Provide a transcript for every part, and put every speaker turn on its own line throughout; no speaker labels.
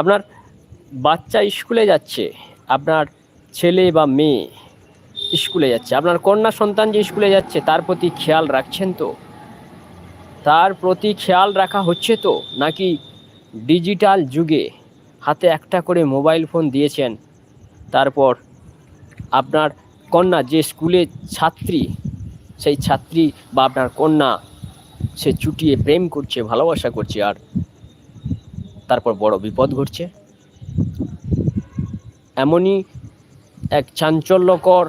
আপনার বাচ্চা স্কুলে যাচ্ছে, আপনার ছেলে বা মেয়ে স্কুলে যাচ্ছে, আপনার কন্যা সন্তান যে স্কুলে যাচ্ছে, তার প্রতি খেয়াল রাখছেন তো? তার প্রতি খেয়াল রাখা হচ্ছে তো? নাকি ডিজিটাল যুগে হাতে একটা করে মোবাইল ফোন দিয়েছেন, তারপর আপনার কন্যা যে স্কুলে ছাত্রী, সেই ছাত্রী বা আপনার কন্যা সে চুটিয়ে প্রেম করছে, ভালোবাসা করছে, আর তারপর বড় বিপদ ঘটছে। এমনই এক চাঞ্চল্যকর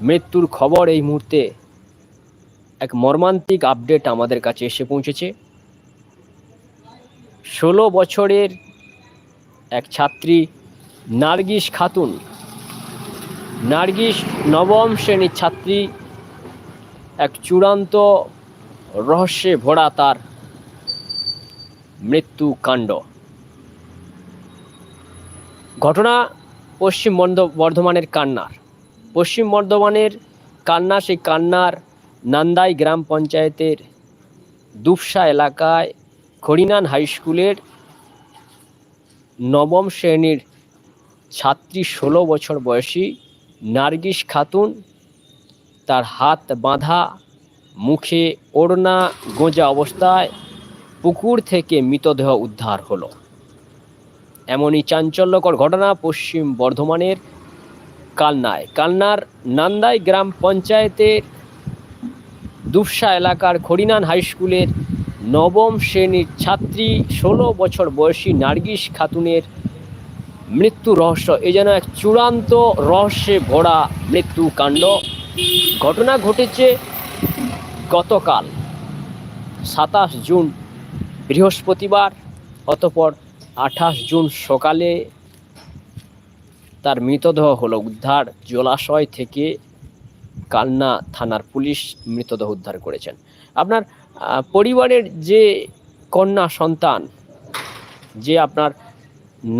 মৃত্যুর খবর এই মুহূর্তে এক মর্মান্তিক আপডেট আমাদের কাছে এসে পৌঁছেছে। ষোলো বছরের এক ছাত্রী নার্গিস খাতুন, নার্গিস নবম শ্রেণির ছাত্রী, এক চূড়ান্ত রহস্যে ভরা তার মৃত্যু কাণ্ড। ঘটনা পশ্চিম বর্ধ- বর্ধমানের কান্নার। পশ্চিম বর্ধমানের কান্না, সেই কান্নার নান্দাই গ্রাম পঞ্চায়েতের দুপসা এলাকায় খড়িনান হাই স্কুলের নবম শ্রেণির ছাত্রী ষোলো বছর বয়সী নার্গিস খাতুন তার হাত বাঁধা, মুখে ওড়না গোঁজা অবস্থায় পুকুর থেকে মৃতদেহ উদ্ধার হলো। এমনই চাঞ্চল্যকর ঘটনা পশ্চিম বর্ধমানের কালনায়। কালনার নান্দাই গ্রাম পঞ্চায়েতের দুপসা এলাকার খড়িনান হাই স্কুলের নবম শ্রেণির ছাত্রী, ষোলো বছর বয়সী নার্গিস খাতুনের মৃত্যু রহস্য। এ যেন এক চূড়ান্ত রহস্যে ভরা মৃত্যু কাণ্ড। ঘটনা ঘটেছে গতকাল সাতাশ জুন বৃহস্পতিবার অতপর আঠাশ জুন সকালে তার মৃতদেহ হলো উদ্ধার। জলাশয় থেকে কালনা থানার পুলিশ মৃতদেহ উদ্ধার করেছেন। আপনার পরিবারের যে কন্যা সন্তান, যে আপনার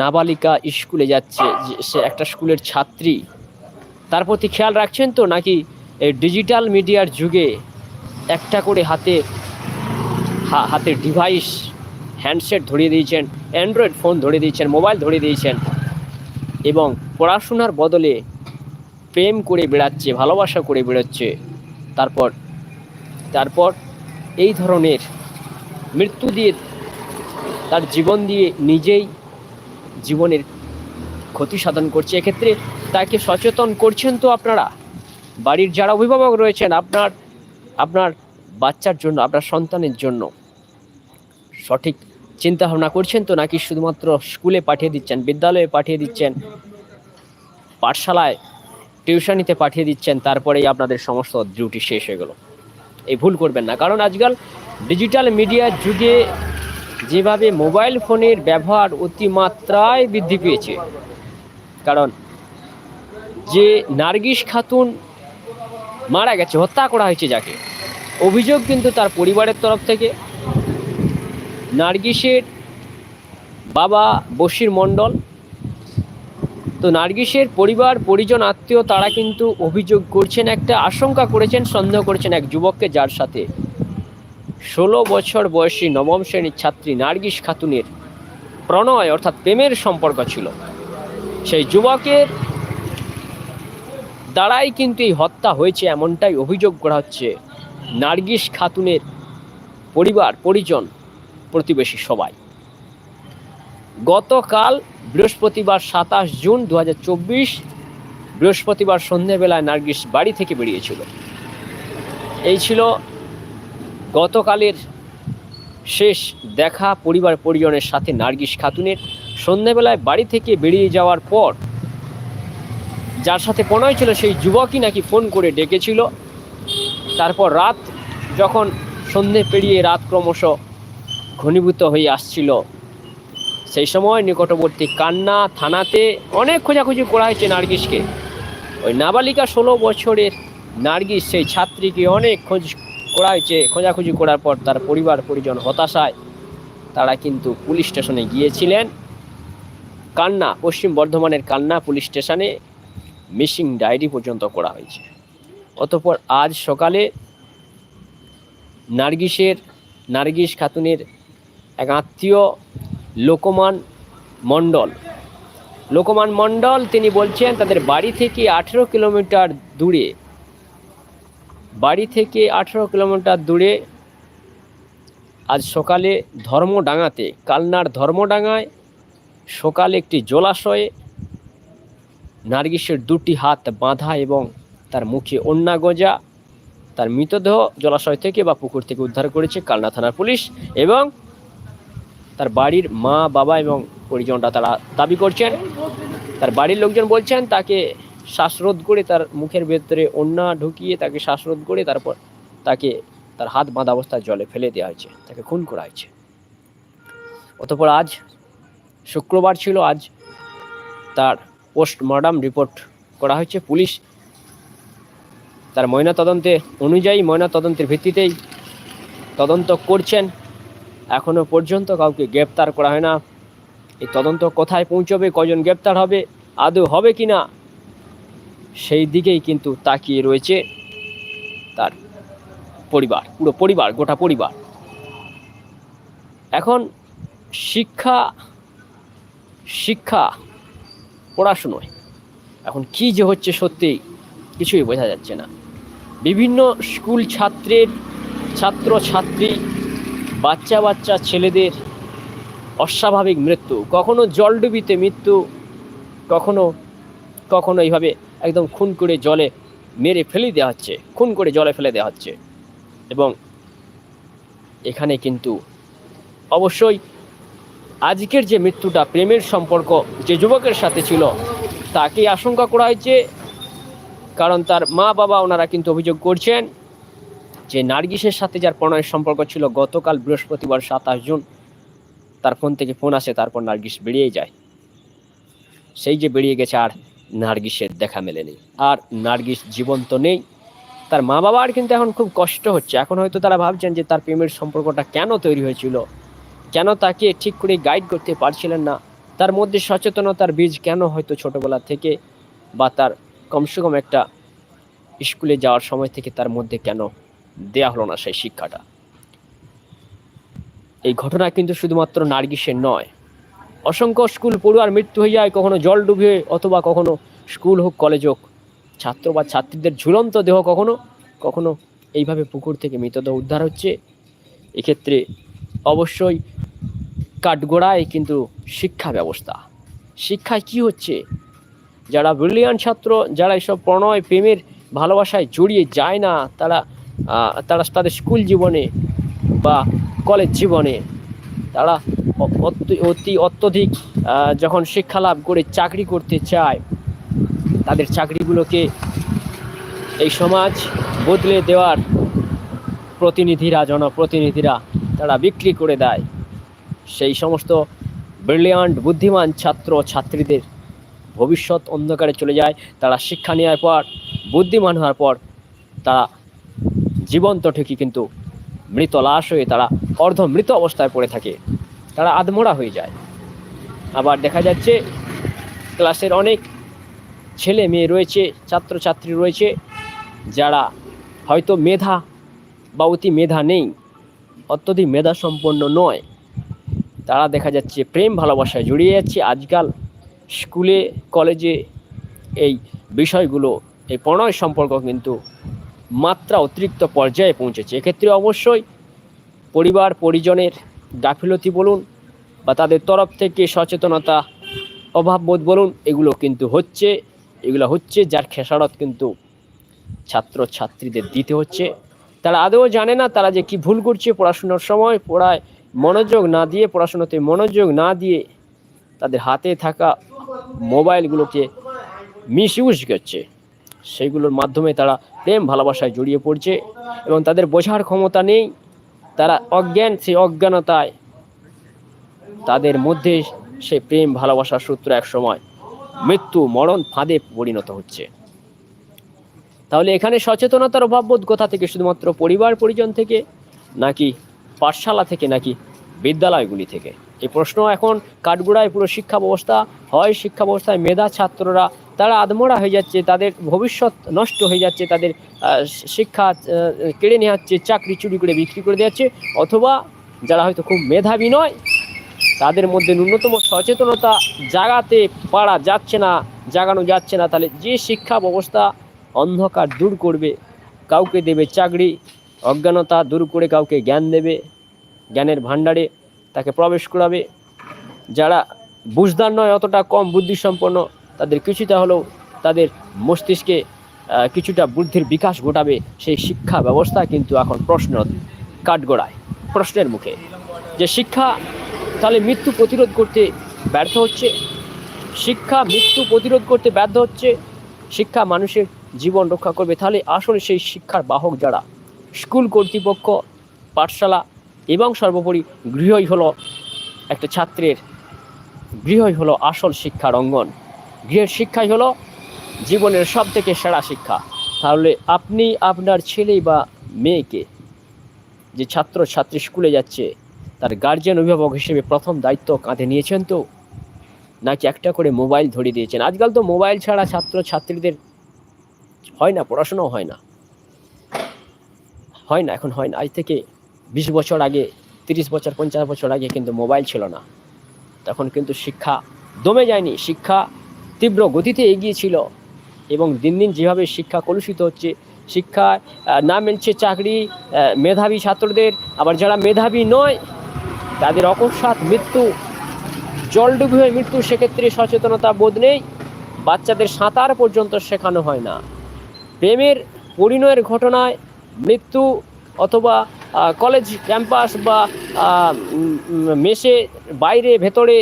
নাবালিকা স্কুলে যাচ্ছে সে একটা স্কুলের ছাত্রী, তার প্রতি খেয়াল রাখছেন তো? নাকি এই ডিজিটাল মিডিয়ার যুগে একটা করে হাতে হা- হাতের ডিভাইস হ্যান্ডসেট ধরিয়ে দিয়েছেন অ্যান্ড্রয়েড ফোন ধরিয়ে দিয়েছেন মোবাইল ধরিয়ে দিয়েছেন এবং পড়াশোনার বদলে প্রেম করে বেড়াচ্ছে, ভালোবাসা করে বেড়াচ্ছে। তারপর তারপর এই ধরনের মৃত্যু দিয়ে তার জীবন দিয়ে নিজেই জীবনের ক্ষতি সাধন করছে। এক্ষেত্রে তাকে সচেতন করছেন তো আপনারা? বাড়ির যারা অভিভাবক রয়েছেন, আপনার আপনার বাচ্চার জন্য, আপনার সন্তানের জন্য। সঠিক চিন্তা ভাবনা করছেন তো নাকি শুধুমাত্র স্কুলে পাঠিয়ে দিচ্ছেন, বিদ্যালয়ে পাঠিয়ে দিচ্ছেন, পাঠশালায় টিউশনিতে পাঠিয়ে দিচ্ছেন, তারপরেই আপনাদের সমস্ত ডিউটি শেষ হয়ে গেল। এই ভুল করবেন না, কারণ আজকাল ডিজিটাল মিডিয়ার যুগে যেভাবে মোবাইল ফোনের ব্যবহার অতিমাত্রায় বৃদ্ধি পেয়েছে, কারণ যে নার্গিস খাতুন মারা গেছে, হত্যা করা হয়েছে যাকে, অভিযোগ কিন্তু তার পরিবারের তরফ থেকে নার্গিসের বাবা বশির মণ্ডল। তো নার্গিসের পরিবার, পরিজন, আত্মীয় তারা কিন্তু অভিযোগ করছেন, একটা আশঙ্কা করেছেন, সন্দেহ করেছেন এক যুবককে যার সাথে ষোলো বছর বয়সী নবম শ্রেণির ছাত্রী নার্গিস খাতুনের প্রণয় অর্থাৎ প্রেমের সম্পর্ক ছিল। সেই যুবকের দ্বারাই কিন্তু এই হত্যা হয়েছে, এমনটাই অভিযোগ করা হচ্ছে। নার্গিস খাতুনের পরিবার, পরিজন প্রতিবেশী সবাই। গতকাল বৃহস্পতিবার সাতাশ জুন দু হাজার চব্বিশ বৃহস্পতিবার সন্ধেবেলায় নার্গিস বাড়ি থেকে বেরিয়েছিল। এই ছিল গতকালের শেষ দেখা পরিবার পরিজনের সাথে নার্গিস খাতুনের। সন্ধেবেলায় বাড়ি থেকে বেরিয়ে যাওয়ার পর যার সাথে প্রণয় ছিল সেই যুবকই নাকি ফোন করে ডেকেছিল। তারপর রাত যখন সন্ধে পেরিয়ে রাত ক্রমশ ঘনীভূত হয়ে আসছিল। সেই সময় নিকটবর্তী কান্না থানাতে অনেক খোঁজাখুঁজি করা হয়েছে নার্গিসকে। ওই নাবালিকা ষোলো বছরের নার্গিস সেই ছাত্রীকে অনেক খোঁজ করা হয়েছে। খোঁজাখুঁজি করার পর তার পরিবার পরিজন হতাশায়। তারা কিন্তু পুলিশ স্টেশনে গিয়েছিলেন। কান্না, পশ্চিম বর্ধমানের কান্না পুলিশ স্টেশনে মিসিং ডায়েরি পর্যন্ত করা হয়েছে। অতঃপর আজ সকালে নার্গিসের, নার্গিস খাতুনের এক আত্মীয় লোকমান মণ্ডল। লোকমান মণ্ডল তিনি বলছেন, তাদের বাড়ি থেকে আঠেরো কিলোমিটার দূরে, বাড়ি থেকে আঠেরো কিলোমিটার দূরে আজ সকালে ধর্মডাঙ্গাতে, কালনার ধর্মডাঙ্গায় সকালে একটি জলাশয়ে নার্গিসের দুটি হাত বাঁধা এবং তার মুখে অন্যা গজা, তার মৃতদেহ জলাশয় থেকে বা পুকুর থেকে উদ্ধার করেছে কালনা থানার পুলিশ এবং তার বাড়ির মা, বাবা এবং পরিজনরা তারা দাবি করছেন। তার বাড়ির লোকজন বলছেন, তাকে শ্বাসরোধ করে তার মুখের ভেতরে অন্যা ঢুকিয়ে তাকে শ্বাসরোধ করে তারপর তাকে তার হাত বাঁধা অবস্থায় জলে ফেলে দেওয়া হয়েছে, তাকে খুন করা হয়েছে। অতপর আজ শুক্রবার ছিল, আজ তার পোস্টমর্টম রিপোর্ট করা হয়েছে। পুলিশ তার ময়না তদন্তে অনুযায়ী ময়না তদন্তের ভিত্তিতেই তদন্ত করছেন। এখনও পর্যন্ত কাউকে গ্রেপ্তার করা হয় না। এই তদন্ত কোথায় পৌঁছবে, কজন গ্রেপ্তার হবে, আদৌ হবে কি না, সেই দিকেই কিন্তু তাকিয়ে রয়েছে তার পরিবার, পুরো পরিবার, গোটা পরিবার। এখন শিক্ষা শিক্ষা, পড়াশুনোয়, এখন কি যে হচ্ছে সত্যি কিছুই বোঝা যাচ্ছে না। বিভিন্ন স্কুল ছাত্রের ছাত্র ছাত্রী বাচ্চা বাচ্চা ছেলেদের অস্বাভাবিক মৃত্যু, কখনো জলডুবিতে মৃত্যু, কখনো কখনো এইভাবে একদম খুন করে জলে মেরে ফেলে দেওয়া হচ্ছে, খুন করে জলে ফেলে দেওয়া হচ্ছে। এবং এখানে কিন্তু অবশ্যই আজকের যে মৃত্যুটা, প্রেমের সম্পর্ক যে যুবকের সাথে ছিল তাকে আশঙ্কা করা হয়েছে। কারণ তার মা বাবা ওনারা কিন্তু অভিযোগ করছেন যে নার্গিসের সাথে যার প্রণয়ের সম্পর্ক ছিল, গতকাল বৃহস্পতিবার সাতাশ জুন, তার ফোন থেকে ফোন আসে, তারপর নার্গিস বেরিয়ে যায়। সেই যে বেরিয়ে গেছে, আর নার্গিসের দেখা মেলেনি আর নার্গিস জীবন্ত নেই। তার মা বাবার কিন্তু এখন খুব কষ্ট হচ্ছে। এখন হয়তো তারা ভাবছেন যে তার প্রেমের সম্পর্কটা কেন তৈরি হয়েছিল, কেন তাকে ঠিক করে গাইড করতে পারছিলেন না। তার মধ্যে সচেতনতার বীজ কেন হয়তো ছোটবেলা থেকে বা তার কমসে কম একটা স্কুলে যাওয়ার সময় থেকে তার মধ্যে কেন দেয়া হলো না সেই শিক্ষাটা। এই ঘটনা কিন্তু শুধুমাত্র নার্গিসের নয়। অসংখ্য স্কুল পড়ুয়ার মৃত্যু হয়ে যায় কখনো জল ডুবে অথবা কখনো স্কুল হোক, কলেজ হোক, ছাত্র বা ছাত্রীদের ঝুলন্ত দেহ কখনো কখনো এইভাবে পুকুর থেকে মৃতদেহ উদ্ধার হচ্ছে। এক্ষেত্রে অবশ্যই কাঠগোড়ায় কিন্তু শিক্ষা ব্যবস্থা। শিক্ষায় কি হচ্ছে? যারা ব্রিলিয়ান ছাত্র, যারা এসব প্রণয়, প্রেমের ভালোবাসায় জড়িয়ে যায় না, তারা তারা তাদের স্কুল জীবনে বা কলেজ জীবনে তারা অতি অত্যধিক যখন শিক্ষা লাভ করে চাকরি করতে চায়, তাদের চাকরিগুলোকে এই সমাজ বদলে দেওয়ার প্রতিনিধিরা, জনপ্রতিনিধিরা তারা বিক্রি করে দেয়। সেই সমস্ত ব্রিলিয়ান্ট, বুদ্ধিমান ছাত্র ছাত্রীদের ভবিষ্যৎ অন্ধকারে চলে যায়। তারা শিক্ষা নেওয়ার পর, বুদ্ধিমান হওয়ার পর তারা জীবন্ত ঠিকই কিন্তু মৃত লাশ হয়ে তারা অর্ধ মৃত অবস্থায় পড়ে থাকে। তারা আধমোড়া হয়ে যায়। আবার দেখা যাচ্ছে ক্লাসের অনেক ছেলে মেয়ে রয়েছে, ছাত্রছাত্রী রয়েছে, যারা হয়তো মেধা বা অতি মেধা নেই অত্যধিক মেধা সম্পন্ন নয়। তারা দেখা যাচ্ছে প্রেম ভালোবাসায় জড়িয়ে যাচ্ছে আজকাল স্কুলে, কলেজে এই বিষয়গুলো, এই প্রণয় সম্পর্ক কিন্তু মাত্রা অতিরিক্ত পর্যায়ে পৌঁছেছে। এক্ষেত্রে অবশ্যই পরিবার, পরিজনের গাফিলতি বলুন বা তাদের তরফ থেকে সচেতনতা অভাববোধ বলুন, এগুলো কিন্তু হচ্ছে, এগুলো হচ্ছে যার খেসারত কিন্তু ছাত্র ছাত্রীদের দিতে হচ্ছে। তারা আদৌ জানে না তারা যে কি ভুল করছে পড়াশোনার সময়, পড়ায় মনোযোগ না দিয়ে, পড়াশোনাতে মনোযোগ না দিয়ে তাদের হাতে থাকা মোবাইলগুলোকে মিস ইউজ করছে। সেইগুলোর মাধ্যমে তারা প্রেম ভালোবাসায় জড়িয়ে পড়ছে এবং তাদের বোঝার ক্ষমতা নেই। তারা অজ্ঞান, সেই অজ্ঞানতায় তাদের মধ্যে সে প্রেম ভালোবাসার সূত্র এক সময় মৃত্যু, মরণ ফাঁদে পরিণত হচ্ছে। তাহলে এখানে সচেতনতার অভাববোধ কোথা থেকে? শুধুমাত্র পরিবার পরিজন থেকে নাকি পাঠশালা থেকে নাকি বিদ্যালয়গুলি থেকে? এই প্রশ্ন এখন কাঠগুড়ায় পুরো শিক্ষা ব্যবস্থা হয়। শিক্ষা ব্যবস্থায় মেধা ছাত্ররা তারা আদমরা হয়ে যাচ্ছে, তাদের ভবিষ্যৎ নষ্ট হয়ে যাচ্ছে, তাদের শিক্ষা কেড়ে নেওয়া হচ্ছে, চাকরি চুরি করে বিক্রি করে দেওয়া হচ্ছে, অথবা যারা হয়তো খুব মেধাবী নয়, তাদের মধ্যে ন্যূনতম সচেতনতা জাগাতে পারা যাচ্ছে না, জাগানো যাচ্ছে না, তাহলে যে শিক্ষা ব্যবস্থা অন্ধকার দূর করবে, কাউকে দেবে চাকরি, অজ্ঞানতা দূর করে কাউকে জ্ঞান দেবে, জ্ঞানের ভাণ্ডারে তাকে প্রবেশ করাবে, যারা বুঝদার নয়, অতটা কম বুদ্ধিসম্পন্ন তাদের কিছুটা হলেও তাদের মস্তিষ্কে কিছুটা বুদ্ধির বিকাশ ঘটাবে সেই শিক্ষা ব্যবস্থা কিন্তু এখন প্রশ্ন কাঠগড়ায়, প্রশ্নের মুখে। যে শিক্ষা তাহলে মৃত্যু প্রতিরোধ করতে ব্যর্থ হচ্ছে? শিক্ষা মৃত্যু প্রতিরোধ করতে ব্যর্থ হচ্ছে? শিক্ষা মানুষের জীবন রক্ষা করবে? তাহলে আসলে সেই শিক্ষার বাহক যারা? স্কুল কর্তৃপক্ষ, পাঠশালা এবং সর্বোপরি গৃহই হলো একটা ছাত্রের, গৃহই হলো আসল শিক্ষার অঙ্গন। গৃহের শিক্ষাই হলো জীবনের সব থেকে সেরা শিক্ষা। তাহলে আপনি আপনার ছেলে বা মেয়েকে যে ছাত্র ছাত্রী স্কুলে যাচ্ছে, তার গার্জিয়ান অভিভাবক হিসেবে প্রথম দায়িত্ব কাঁধে নিয়েছেন তো? নাকি একটা করে মোবাইল ধরিয়ে দিয়েছেন? আজকাল তো মোবাইল ছাড়া ছাত্র ছাত্রীদের হয় না, পড়াশোনাও হয় না। হয় না, এখন হয় না। আজ থেকে বিশ বছর আগে, তিরিশ বছর, পঞ্চাশ বছর আগে কিন্তু মোবাইল ছিল না। তখন কিন্তু শিক্ষা দমে যায়নি। শিক্ষা তীব্র গতিতে এগিয়ে ছিল এবং দিন দিন যেভাবে শিক্ষা কলুষিত হচ্ছে, শিক্ষা না মিলছে চাকরি মেধাবী ছাত্রদের, আবার যারা মেধাবী নয়, তাদের অকস্মাৎ মৃত্যু, জলডুবি হয়ে মৃত্যু, সেক্ষেত্রে সচেতনতা বোধ নেই, বাচ্চাদের সাঁতার পর্যন্ত শেখানো হয় না। প্রেমের পরিণয়ের ঘটনায় মৃত্যু অথবা কলেজ ক্যাম্পাস বা মেসে বাইরে, ভেতরে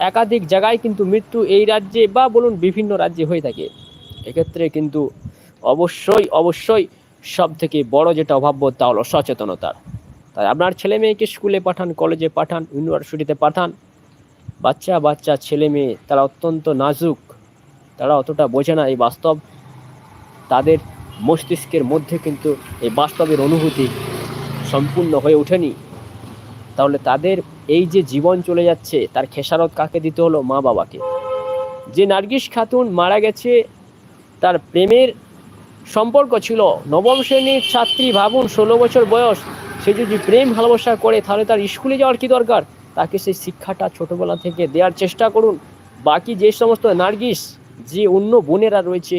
একাধিক জায়গায় কিন্তু মৃত্যু এই রাজ্যে বা বলুন বিভিন্ন রাজ্যে হয়ে থাকে। এক্ষেত্রে কিন্তু অবশ্যই অবশ্যই সব থেকে বড় যেটা অভাব্য তা হলো সচেতনতার তাই আপনার ছেলে মেয়েকে স্কুলে পাঠান, কলেজে পাঠান, ইউনিভার্সিটিতে পাঠান, বাচ্চা বাচ্চা ছেলে মেয়ে তারা অত্যন্ত নাজুক, তারা অতটা বোঝে না এই বাস্তব। তাদের মস্তিষ্কের মধ্যে কিন্তু এই বাস্তবের অনুভূতি সম্পূর্ণ হয়ে ওঠেনি। তাহলে তাদের এই যে জীবন চলে যাচ্ছে, তার খেসারত কাকে দিতে হলো? মা বাবাকে। যে নার্গিস খাতুন মারা গেছে, তার প্রেমের সম্পর্ক ছিল। নবম শ্রেণির ছাত্রী ভাবুন, ষোলো বছর বয়স। সে যদি প্রেম ভালোবাসা করে, তাহলে তার স্কুলে যাওয়ার কি দরকার? তাকে সেই শিক্ষাটা ছোটবেলা থেকে দেওয়ার চেষ্টা করুন। বাকি যে সমস্ত নার্গিস, যে অন্য বোনেরা রয়েছে,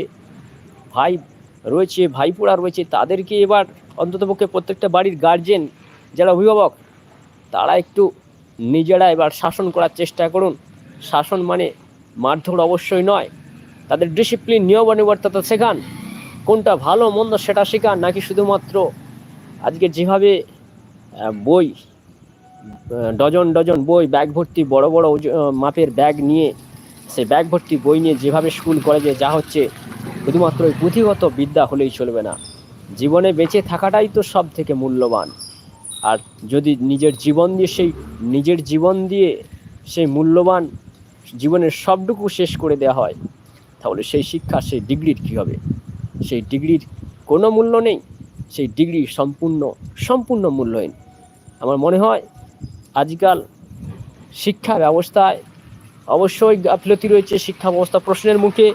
ভাই রয়েছে ভাইপোড়া রয়েছে, তাদেরকে এবার অন্ততপক্ষে প্রত্যেকটা বাড়ির গার্জেন যারা অভিভাবক তারা একটু নিজেরা এবার শাসন করার চেষ্টা করুন। শাসন মানে মারধর অবশ্যই নয়। তাদের ডিসিপ্লিন নিয়ম অনিবর্ততা শেখান। কোনটা ভালো মন্দ সেটা শেখান। নাকি শুধুমাত্র আজকে যেভাবে বই ডজন ডজন বই, ব্যাগ ভর্তি বড় বড় মাপের ব্যাগ নিয়ে, সে ব্যাগ ভর্তি বই নিয়ে যেভাবে স্কুল কলেজে যা হচ্ছে, শুধুমাত্র ওই পুঁথিগত বিদ্যা হলেই চলবে না। জীবনে বেঁচে থাকাটাই তো সব থেকে মূল্যবান। আর যদি নিজের জীবন দিয়ে সেই, নিজের জীবন দিয়ে সেই মূল্যবান জীবনের সবটুকু শেষ করে দেওয়া হয়, তাহলে সেই শিক্ষা, সেই ডিগ্রির কী হবে? সেই ডিগ্রির কোনো মূল্য নেই, সেই ডিগ্রি সম্পূর্ণ সম্পূর্ণ মূল্যহীন। আমার মনে হয় আজকাল শিক্ষা ব্যবস্থায় অবশ্যই গাফলতি রয়েছে, শিক্ষা ব্যবস্থা প্রশ্নের মুখে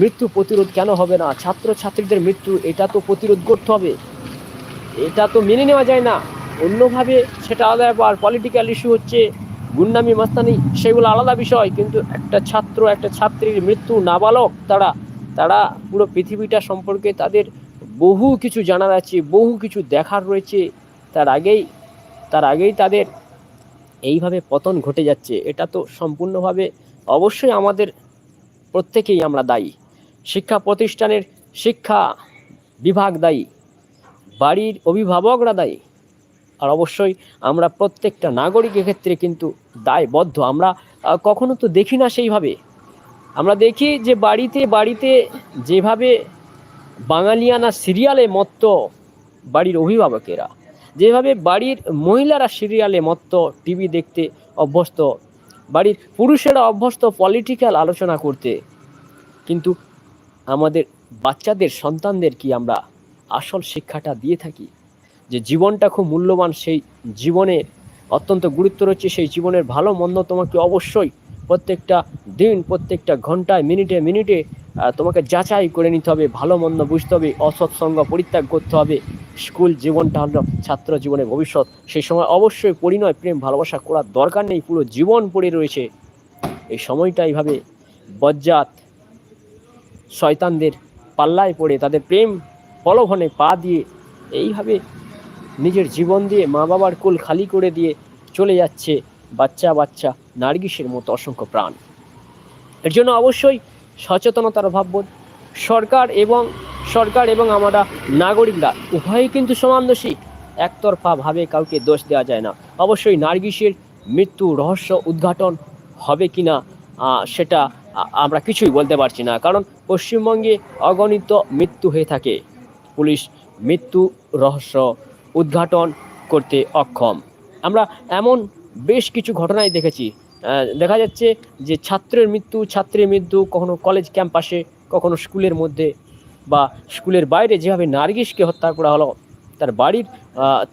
মৃত্যু প্রতিরোধ কেন হবে না? ছাত্র ছাত্রীদের মৃত্যু, এটা তো প্রতিরোধ করতে হবে। এটা তো মেনে নেওয়া যায় না। অন্যভাবে সেটা আলাদা ব্যাপার পলিটিক্যাল ইস্যু হচ্ছে, গুন্ডামি, মাস্তানি, সেগুলো আলাদা বিষয়, কিন্তু একটা ছাত্র, একটা ছাত্রীর মৃত্যু নাবালক তারা তারা পুরো পৃথিবীটা সম্পর্কে তাদের বহু কিছু জানার আছে, বহু কিছু দেখার রয়েছে। তার আগেই তার আগেই তাদের এইভাবে পতন ঘটে যাচ্ছে, এটা তো সম্পূর্ণভাবে অবশ্যই আমাদের প্রত্যেকেই আমরা দায়ী। শিক্ষা প্রতিষ্ঠানের শিক্ষা বিভাগ দায়ী, বাড়ির অভিভাবকরা দায়ী। আর অবশ্যই আমরা প্রত্যেকটা নাগরিকের ক্ষেত্রে কিন্তু দায়বদ্ধ। আমরা কখনো তো দেখি না সেইভাবে। আমরা দেখি যে বাড়িতে বাড়িতে যেভাবে বাঙালিয়ানা সিরিয়ালে মত্ত বাড়ির অভিভাবকেরা, যেভাবে বাড়ির মহিলারা সিরিয়ালে মত্ত টিভি দেখতে অভ্যস্ত, বাড়ির পুরুষেরা অভ্যস্ত পলিটিক্যাল আলোচনা করতে, কিন্তু আমাদের বাচ্চাদের, সন্তানদের কি আমরা আসল শিক্ষাটা দিয়ে থাকি? যে জীবনটা খুব মূল্যবান, সেই জীবনে অত্যন্ত গুরুত্ব রয়েছে, সেই জীবনের ভালো মন্দ তোমাকে অবশ্যই প্রত্যেকটা দিন, প্রত্যেকটা ঘন্টায়, মিনিটে মিনিটে তোমাকে যাচাই করে নিতে হবে, ভালো মন্দ বুঝতে হবে অসৎসঙ্গ পরিত্যাগ করতে হবে, স্কুল জীবনটা হলো ছাত্র জীবনের ভবিষ্যৎ। সেই সময় অবশ্যই পরিণয়, প্রেম, ভালোবাসা করার দরকার নেই, পুরো জীবন পড়ে রয়েছে। এই সময়টা এইভাবে বজ্জাত শয়তানদের পাল্লায় পড়ে, তাদের প্রেম প্রলোভনে পা দিয়ে এইভাবে নিজের জীবন দিয়ে মা বাবার কোল খালি করে দিয়ে চলে যাচ্ছে বাচ্চা বাচ্চা নার্গিসের মতো অসংখ্য প্রাণ। এর জন্য অবশ্যই সচেতনতার অভাববোধ সরকার এবং সরকার এবং আমরা নাগরিকরা, উভয়ই কিন্তু সমান দোষী। একতরফা ভাবে কাউকে দোষ দেওয়া যায় না। অবশ্যই নার্গিসের মৃত্যু রহস্য উদ্ঘাটন হবে কি না সেটা আমরা কিছুই বলতে পারছি না। কারণ পশ্চিমবঙ্গে অগণিত মৃত্যু হয়ে থাকে। পুলিশ মৃত্যু রহস্য উদ্ঘাটন করতে অক্ষম। আমরা এমন বেশ কিছু ঘটনাই দেখেছি। দেখা যাচ্ছে যে ছাত্রের মৃত্যু ছাত্রের মৃত্যু, কখনো কলেজ ক্যাম্পাসে কখনো স্কুলের মধ্যে বা স্কুলের বাইরে যেভাবে নার্গিসকে হত্যা করা হলো, তার বাড়ির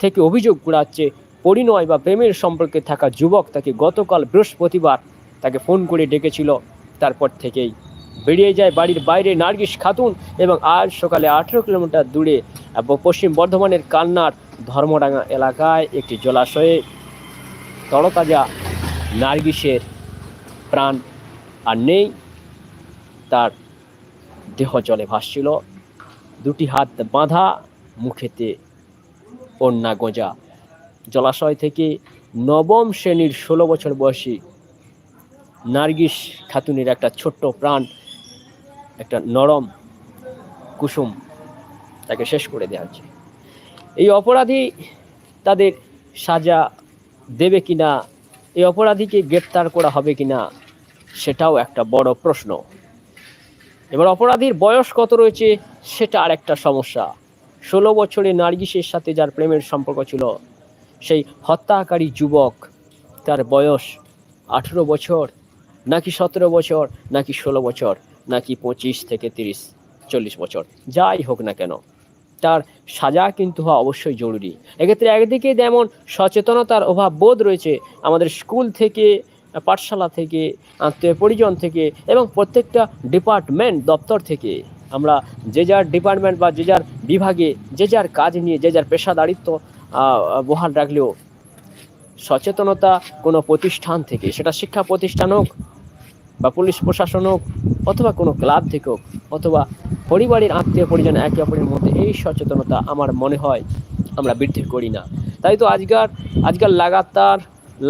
থেকে অভিযোগ করা হচ্ছে পরিণয় বা প্রেমের সম্পর্কে থাকা যুবক তাকে গতকাল বৃহস্পতিবার তাকে ফোন করে ডেকেছিল তারপর থেকেই। বেরিয়ে যায় বাড়ির বাইরে নার্গিস খাতুন এবং আজ সকালে আঠেরো কিলোমিটার দূরে পশ্চিম বর্ধমানের কান্নার ধর্মডাঙ্গা এলাকায় একটি জলাশয়ে তরতাজা নার্গিসের প্রাণ আর নেই। তার দেহ জলে ভাসছিল। দুটি হাত বাঁধা, মুখেতে অন্যা গোঁজা। জলাশয় থেকে নবম শ্রেণির ষোলো বছর বয়সী নার্গিস খাতুনের একটা ছোট্ট প্রাণ একটা নরম কুসুম তাকে শেষ করে দেওয়া হচ্ছে। এই অপরাধী তাদের সাজা দেবে কিনা, এই অপরাধীকে গ্রেপ্তার করা হবে কিনা, সেটাও একটা বড় প্রশ্ন। এবার অপরাধীর বয়স কত রয়েছে সেটা আর একটা সমস্যা। ষোলো বছরে নার্গিসের সাথে যার প্রেমের সম্পর্ক ছিল, সেই হত্যাকারী যুবক তার বয়স আঠেরো বছর, নাকি সতেরো বছর, নাকি ষোলো বছর? নাকি পঁচিশ থেকে তিরিশ, চল্লিশ বছর, যাই হোক না কেন। তার সাজা কিন্তু হওয়া অবশ্যই জরুরি। এক্ষেত্রে একদিকে যেমন সচেতনতার অভাব বোধ রয়েছে আমাদের স্কুল থেকে, পাঠশালা থেকে, আত্মীয় পরিজন থেকে এবং প্রত্যেকটা ডিপার্টমেন্ট দপ্তর থেকে। আমরা যে যার ডিপার্টমেন্ট বা যে যার বিভাগে, যে যার কাজ নিয়ে, যে যার পেশাদারিত্ব বহাল রাখলেও সচেতনতা কোনো প্রতিষ্ঠান থেকে, সেটা শিক্ষা প্রতিষ্ঠান হোক বা পুলিশ প্রশাসন হোক, অথবা কোনো ক্লাব থেকে হোক, অথবা পরিবারের আত্মীয় পরিজন একে অপরের মধ্যে এই সচেতনতা আমার মনে হয় আমরা বৃদ্ধি করি না। তাই তো আজকাল আজকাল লাগাতার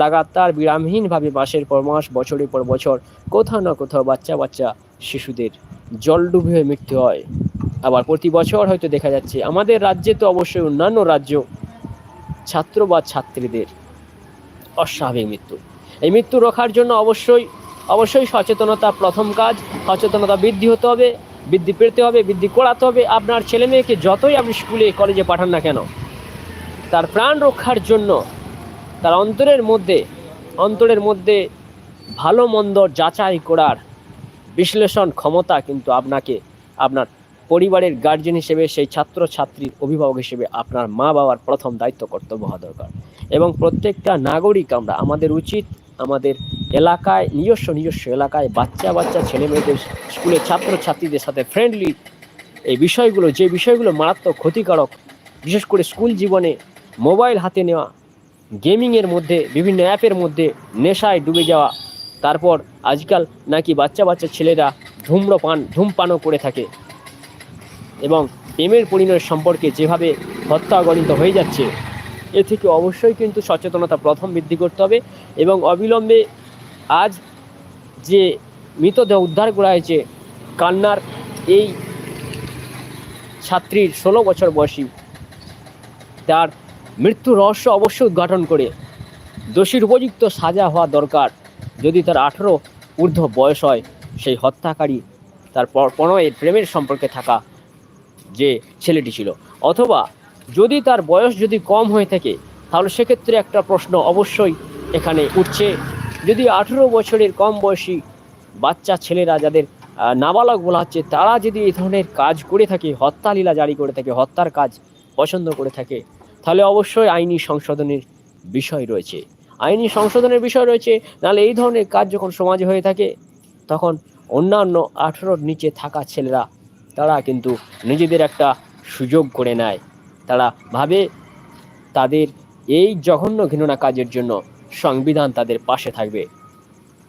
লাগাতার বিরামহীনভাবে মাসের পর মাস, বছরের পর বছর কোথাও না কোথাও বাচ্চা বাচ্চা শিশুদের জল ডুবে হয়ে মৃত্যু হয়। আবার প্রতি বছর হয়তো দেখা যাচ্ছে, আমাদের রাজ্যে তো অবশ্যই অন্যান্য রাজ্য ছাত্র বা ছাত্রীদের অস্বাভাবিক মৃত্যু। এই মৃত্যু রোখার জন্য অবশ্যই অবশ্যই সচেতনতা প্রথম কাজ। সচেতনতা বৃদ্ধি হতে হবে, বৃদ্ধি পেতে হবে, বৃদ্ধি করাতে হবে। আপনার ছেলে মেয়েকে যতই আপনি স্কুলে, কলেজে পাঠান না কেন, তার প্রাণ রক্ষার জন্য তার অন্তরের মধ্যে অন্তরের মধ্যে ভালো মন্দ যাচাই করার বিশ্লেষণ ক্ষমতা কিন্তু আপনাকে, আপনার পরিবারের গার্জেন হিসেবে, সেই ছাত্র ছাত্রীর অভিভাবক হিসেবে আপনার মা বাবার প্রথম দায়িত্ব কর্তব্য হওয়া দরকার। এবং প্রত্যেকটা নাগরিক আমরা, আমাদের উচিত, আমাদের এলাকায়, নিজস্ব নিজস্ব এলাকায় বাচ্চা বাচ্চা, ছেলে মেয়েদের স্কুলের ছাত্র ছাত্রীদের সাথে ফ্রেন্ডলি এই বিষয়গুলো, যে বিষয়গুলো মারাত্মক ক্ষতিকারক, বিশেষ করে স্কুল জীবনে মোবাইল হাতে নেওয়া গেমিংয়ের মধ্যে, বিভিন্ন অ্যাপের মধ্যে নেশায় ডুবে যাওয়া, তারপর আজকাল নাকি বাচ্চা বাচ্চা ছেলেরা ধূম্রপান, ধূমপানও করে থাকে এবং প্রেমের পরিণয় সম্পর্কে যেভাবে হত্যা গণিত হয়ে যাচ্ছে, এ থেকে অবশ্যই কিন্তু সচেতনতা প্রথম বৃদ্ধি করতে হবে এবং অবিলম্বে আজ যে মৃতদেহ উদ্ধার করা হয়েছে, কান্নার এই ছাত্রীর ষোলো বছর বয়সী, তার মৃত্যু রহস্য অবশ্যই উদ্ঘাটন করে। দোষীর উপযুক্ত সাজা হওয়া দরকার। যদি তার আঠেরো ঊর্ধ্ব বয়স হয়, সেই হত্যাকারী তার প্রণয়ের প্রেমের সম্পর্কে থাকা যে ছেলেটি ছিল। অথবা যদি তার বয়স যদি কম হয়ে থাকে, তাহলে সেক্ষেত্রে একটা প্রশ্ন অবশ্যই এখানে উঠছে। যদি আঠেরো বছরের কম বয়সী বাচ্চা ছেলেরা যাদের নাবালক বলা হচ্ছে, তারা যদি এই ধরনের কাজ করে থাকে হত্যা লীলা জারি করে থাকে, হত্যার কাজ পছন্দ করে থাকে, তাহলে অবশ্যই আইনি সংশোধনের বিষয় রয়েছে। আইনি সংশোধনের বিষয় রয়েছে, নাহলে এই ধরনের কাজ যখন সমাজে হয়ে থাকে, তখন অন্যান্য আঠেরোর নিচে থাকা ছেলেরা, তারা কিন্তু নিজেদের একটা সুযোগ করে নেয়। তারা ভাবে তাদের এই জঘন্য ঘৃণনা কাজের জন্য সংবিধান তাদের পাশে থাকবে।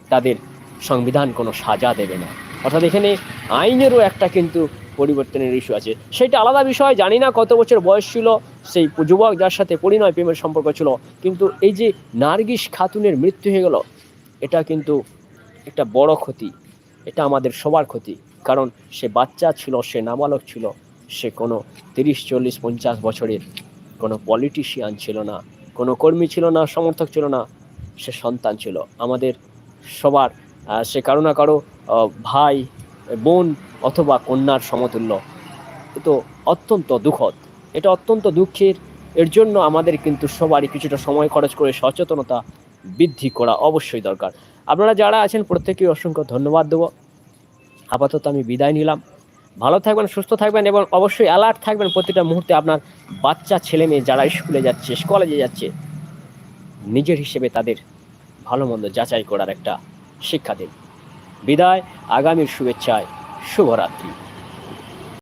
তাদের সংবিধান কোনো সাজা দেবে না। অর্থাৎ এখানে আইনেরও একটা কিন্তু পরিবর্তনের ইস্যু আছে। সেটা আলাদা বিষয়, জানি না কত বছর বয়স ছিল, সেই যুবক যার সাথে পরিণয় প্রেমের সম্পর্ক ছিল, কিন্তু এই যে নার্গিস খাতুনের মৃত্যু হয়ে গেল, এটা কিন্তু একটা বড় ক্ষতি। এটা আমাদের সবার ক্ষতি। কারণ সে বাচ্চা ছিল, সে নাবালক ছিল, সে কোনো তিরিশ, চল্লিশ, পঞ্চাশ বছরের কোনো পলিটিশিয়ান ছিল না। কোনো কর্মী ছিল না, সমর্থক ছিল না, সে সন্তান ছিল। আমাদের সবার সে কারও না কারও ভাই, বোন অথবা কন্যার সমতুল্য। তো অত্যন্ত দুঃখদ। এটা অত্যন্ত দুঃখের। এর জন্য আমাদের কিন্তু সবারই কিছুটা সময় খরচ করে সচেতনতা বৃদ্ধি করা অবশ্যই দরকার। আপনারা যারা আছেন প্রত্যেকেই অসংখ্য ধন্যবাদ দেবো। আপাতত আমি বিদায় নিলাম। ভালো থাকবেন, সুস্থ থাকবেন এবং অবশ্যই অ্যালার্ট থাকবেন প্রতিটা মুহূর্তে আপনার বাচ্চা, ছেলে মেয়ে যারা স্কুলে যাচ্ছে কলেজে যাচ্ছে, নিজের হিসেবে তাদের ভালো মন্দ যাচাই করার একটা শিক্ষা দিন। বিদায়, আগামীর শুভেচ্ছায়, শুভরাত্রি।